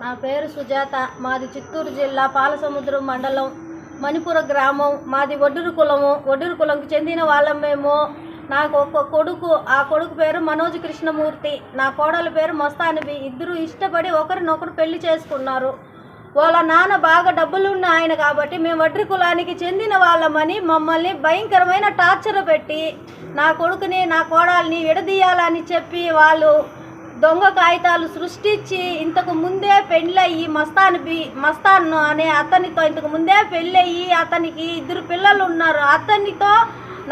నా పేరు సుజాత. మాది చిత్తూరు జిల్లా పాలసముద్రం మండలం మణిపుర గ్రామం. మాది ఒడ్డూరు కులము. ఒడ్డూరు కులంకి చెందిన వాళ్ళం మేము. నాకు ఒక కొడుకు. ఆ కొడుకు పేరు మనోజ్ కృష్ణమూర్తి. నా కోడల పేరు మస్తానబి ఇద్దరు ఇష్టపడి ఒకరినొకరు పెళ్ళి చేసుకున్నారు. వాళ్ళ నాన్న బాగా డబ్బులున్న ఆయన కాబట్టి మేము వడ్రి కులానికి చెందిన వాళ్ళమని మమ్మల్ని భయంకరమైన టార్చర్ పెట్టి నా కొడుకుని నా కోడల్ని విడదీయాలని చెప్పి వాళ్ళు దొంగ కాగితాలు సృష్టించి ఇంతకు ముందే పెళ్ళయ్యి మస్తాన్ బి మస్తాన్ అనే అతనితో ఇంతకు ముందే పెళ్ళయి అతనికి ఇద్దరు పిల్లలు ఉన్నారు. అతనితో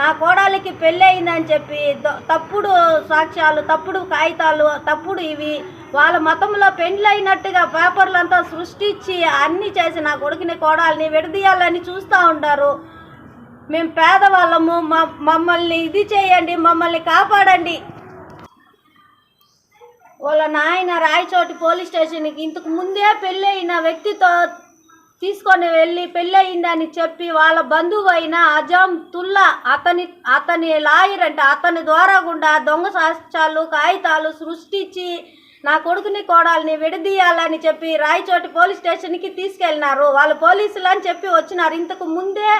నా కోడలికి పెళ్ళయిందని చెప్పి తప్పుడు సాక్ష్యాలు తప్పుడు కాగితాలు తప్పుడు ఇవి వాళ్ళ మతంలో పెళ్ళైనట్టుగా పేపర్లంతా సృష్టించి అన్నీ చేసి నా కొడుకుని కోడల్ని విడదీయాలని చూస్తూ ఉంటారు మేము పేదవాళ్ళము. మమ్మల్ని ఇది చేయండి మమ్మల్ని కాపాడండి. వాళ్ళ నాయన రాయచోటి పోలీస్ స్టేషన్కి ఇంతకు ముందే పెళ్ళయిన వ్యక్తితో తీసుకొని వెళ్ళి పెళ్ళయిందని చెప్పి వాళ్ళ బంధువు అయిన అజాం తుల్లా అతని అతని లాయర్ అంటే అతని ద్వారా గుండా దొంగ సాక్ష్యాలు కాగితాలు సృష్టించి నా కొడుకుని కోడల్ని విడదీయాలని చెప్పి రాయచోటి పోలీస్ స్టేషన్కి తీసుకెళ్ళినారు. వాళ్ళు పోలీసులు అని చెప్పి వచ్చినారు. ఇంతకు ముందే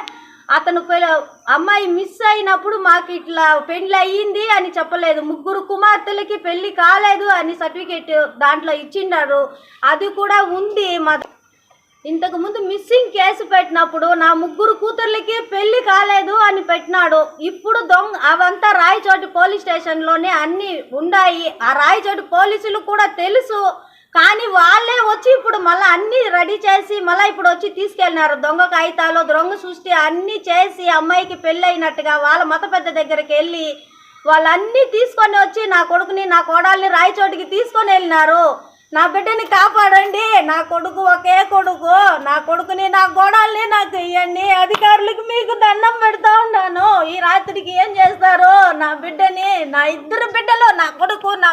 అతను పె- అమ్మాయి మిస్ అయినప్పుడు మాకు ఇట్లా పెళ్ళి అయ్యింది అని చెప్పలేదు. ముగ్గురు కుమార్తెలకి పెళ్ళి కాలేదు అని సర్టిఫికేట్ దాంట్లో ఇచ్చిండారు. అది కూడా ఉంది మా ఇంతకు ముందు మిస్సింగ్ కేసు పెట్టినప్పుడు నా ముగ్గురు కూతుర్లకి పెళ్ళి కాలేదు అని పెట్టినాడు. ఇప్పుడు దొంగ అవంతా రాయచోటి పోలీస్ స్టేషన్లోనే అన్నీ ఉన్నాయి. ఆ రాయచోటి పోలీసులు కూడా తెలుసు. కానీ వాళ్ళే వచ్చి ఇప్పుడు మళ్ళీ అన్ని రెడీ చేసి మళ్ళీ ఇప్పుడు వచ్చి తీసుకెళ్ళినారు. దొంగ కాగితాలు దొంగ సృష్టి అన్నీ చేసి అమ్మాయికి పెళ్ళి అయినట్టుగా వాళ్ళ మత పెద్ద దగ్గరికి వెళ్ళి వాళ్ళన్నీ తీసుకొని వచ్చి నా కొడుకుని నా కోడల్ని రాయచోటికి తీసుకొని వెళ్ళినారు. నా బిడ్డని కాపాడండి. నా కొడుకు ఒకే కొడుకు. నా కొడుకుని నా గోడాల్ని నాకు ఇవ్వండి అధికారులకు మీకు దండం పెడతా ఉన్నాను. ఈ రాత్రికి ఏం చేస్తారు? నా బిడ్డని నా ఇద్దరు బిడ్డలు నా కొడుకు నా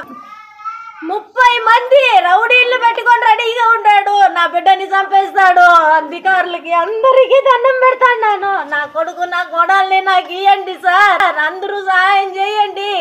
ముప్పై మంది రౌడీళ్ళు పెట్టుకొని రెడీగా ఉన్నాడు. నా బిడ్డని చంపేస్తాడు. అధికారులకి అందరికీ దండం పెడతాను నా కొడుకు నా కోడల్ని నాకు ఇవ్వండి సార్. అందరూ సహాయం చేయండి.